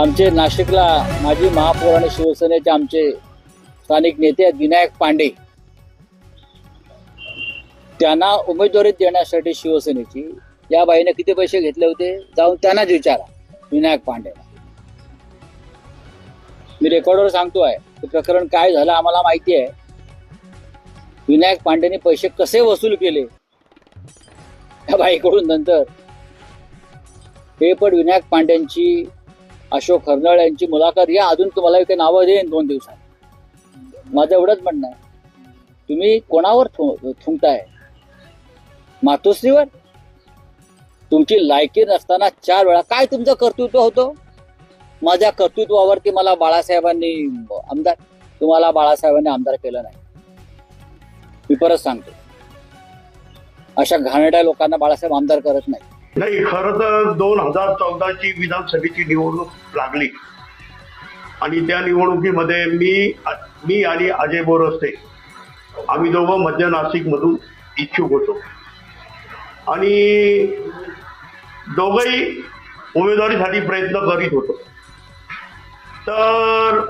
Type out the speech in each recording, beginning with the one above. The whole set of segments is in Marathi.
आमचे नाशिकला माजी महापौर आणि शिवसेनेचे आमचे स्थानिक नेते आहेत विनायक पांडे. त्यांना उमेदवारी देण्यासाठी शिवसेनेची या बाईने किती पैसे घेतले होते जाऊन त्यांनाच विचारा विनायक पांडेला मी रेकॉर्डवर सांगतो आहे ते प्रकरण काय झालं आम्हाला माहिती आहे. विनायक पांडेने पैसे कसे वसूल केले? या बाईकडून नंतर. हे पण विनायक पांड्यांची अशोक हरनळ यांची मुलाखत घ्या. अजून तुम्हाला काही नावं देईन दोन दिवसात. माझं एवढंच म्हणणं आहे. तुम्ही कोणावर थुंकताय? मातोश्रीवर? तुमची लायकी नसताना चार वेळा काय तुमचं कर्तृत्व होतं? माझ्या कर्तृत्वावरती मला बाळासाहेबांनी आमदार तुम्हाला बाळासाहेबांनी आमदार केलं नाही. मी परत सांगतो. अशा घाणेरड्या लोकांना बाळासाहेब आमदार करत नाही नाही खरं तर दोन हजार चौदाची विधानसभेची निवडणूक लागली. आणि त्या निवडणुकीमध्ये मी मी आणि अजय बोरस्ते आम्ही दोघं मध्य नाशिकमधून इच्छुक होतो. आणि दोघंही उमेदवारीसाठी प्रयत्न करीत होतो. तर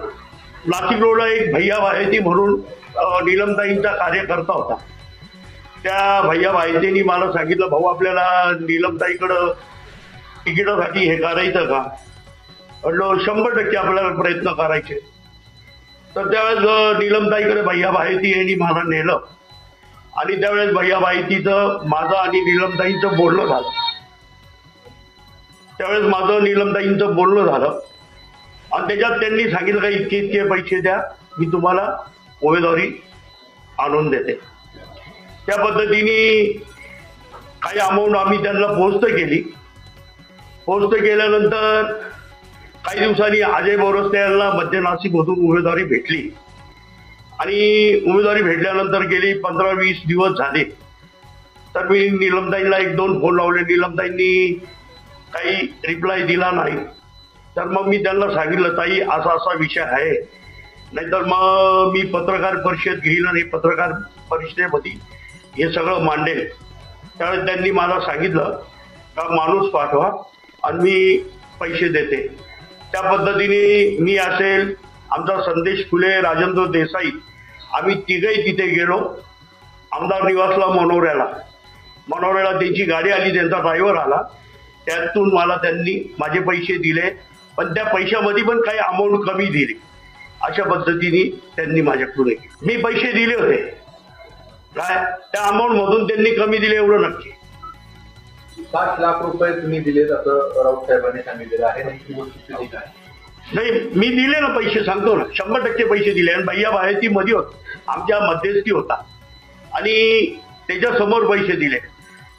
नाशिक रोडला एक भैया बाहेती म्हणून नीलमताईंचा कार्यकर्ता होता. त्या भैया बायतेनी मला सांगितलं भाऊ आपल्याला नीलमताईकडं तिकिटासाठी हे करायचं का? म्हणलं शंभर टक्के आपल्याला प्रयत्न करायचे. तर त्यावेळेस नीलमताईकडे भैया भायती यांनी मला नेलं. आणि त्यावेळेस भैया भायतीचं माझं आणि नीलमताईंचं बोलणं झालं. त्यावेळेस माझं नीलमताईंचं बोलणं झालं. आणि त्याच्यात त्यांनी सांगितलं का इतके इतके पैसे द्या मी तुम्हाला उमेदवारी आणून देते. त्या पद्धतीने काही अमाऊंट आम्ही त्यांना पोस्ट केली. पोस्ट केल्यानंतर काही दिवसांनी अजय बोरस्ते यांना मध्य नाशिकमधून उमेदवारी भेटली. आणि उमेदवारी भेटल्यानंतर गेली पंधरा वीस दिवस झाले. तर मी निलमताईंना एक दोन फोन लावले. निलमताईंनी काही रिप्लाय दिला नाही. तर मग मी त्यांना सांगितलं ताई असा असा विषय आहे. नाहीतर मग मी पत्रकार परिषद घेईल आणि पत्रकार परिषदेमध्ये हे सगळं मांडेल. त्यावेळेस त्यांनी मला सांगितलं का माणूस पाठवा आणि मी पैसे देते. त्या पद्धतीने मी असेल आमचा संदेश फुले राजेंद्र देसाई आम्ही तिघही तिथे गेलो आमदार निवासला मनोऱ्याला. मनोऱ्याला त्यांची गाडी आली त्यांचा ड्रायव्हर आला. त्यातून मला त्यांनी माझे पैसे दिले पण त्या पैशामध्ये पण काही अमाऊंट कमी दिली. अशा पद्धतीने त्यांनी माझ्याकडून मी पैसे दिले होते. काय त्या अमाऊंट मधून त्यांनी कमी दिले एवढं नक्की. पाच लाख रुपये तुम्ही दिलेत असं राऊत साहेबांनी सांगितलेलं आहे गोष्ट नाही. मी दिले ना पैसे सांगतो ना. शंभर टक्के पैसे दिले. आणि भैया बाहेर ती मध्ये होत आमच्या मध्यस्थी होता. आणि त्याच्यासमोर पैसे दिले.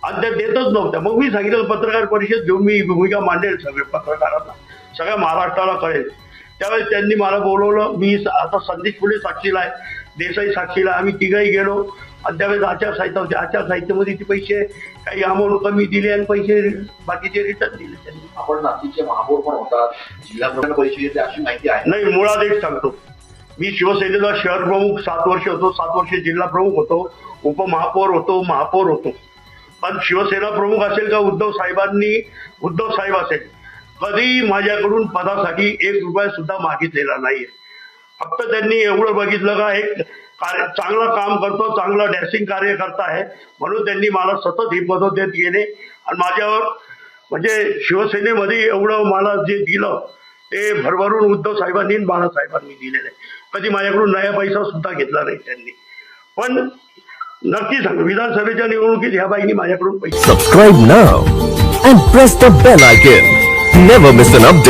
आणि त्या देतच नव्हत्या. मग मी सांगितलं पत्रकार परिषद घेऊन मी भूमिका मांडेल सगळे पत्रकारांना. सगळ्या महाराष्ट्राला कळेल. त्यावेळेस त्यांनी मला बोलवलं. मी आता संदेश फुले साक्षीला आहे. देसाई साक्षीला आम्ही तिघही गेलो. आणि त्यावेळेस आचारसंहिता होती. आचारसंहितेमध्ये ती पैसे काही अमाऊंट कमी दिले आणि पैसे बाकीचे रिटर्न दिले त्यांनी. आपण नाशिकचे महापौर पण होतात. जिल्हा प्रधान परिषदेची अशी माहिती आहे. नाही मुळात एक सांगतो. मी शिवसेनेचा शहर प्रमुख सात वर्ष होतो. सात वर्ष जिल्हा प्रमुख होतो. उपमहापौर होतो महापौर होतो. पण शिवसेना प्रमुख असेल का उद्धव साहेबांनी उद्धव साहेब असेल कधी माझ्याकडून पदासाठी एक रुपया सुद्धा मागितलेला नाहीये. फक्त त्यांनी एवढं बघितलं का एक कार्य चांगलं काम करतो चांगलं डॅशिंग करत आहे म्हणून त्यांनी मला सतत ही पदं देत गेले आणि माझ्यावर म्हणजे शिवसेनेमध्ये एवढं मला जे दिलं ते भरभरून उद्धव साहेबांनी बाळासाहेबांनी दिलेलं आहे कधी माझ्याकडून नया पैसा सुद्धा घेतला नाही त्यांनी पण नक्की सांग विधानसभेच्या निवडणुकीत ह्या बाईंनी माझ्याकडून पैसे Subscribe now and press the bell icon. Never miss an.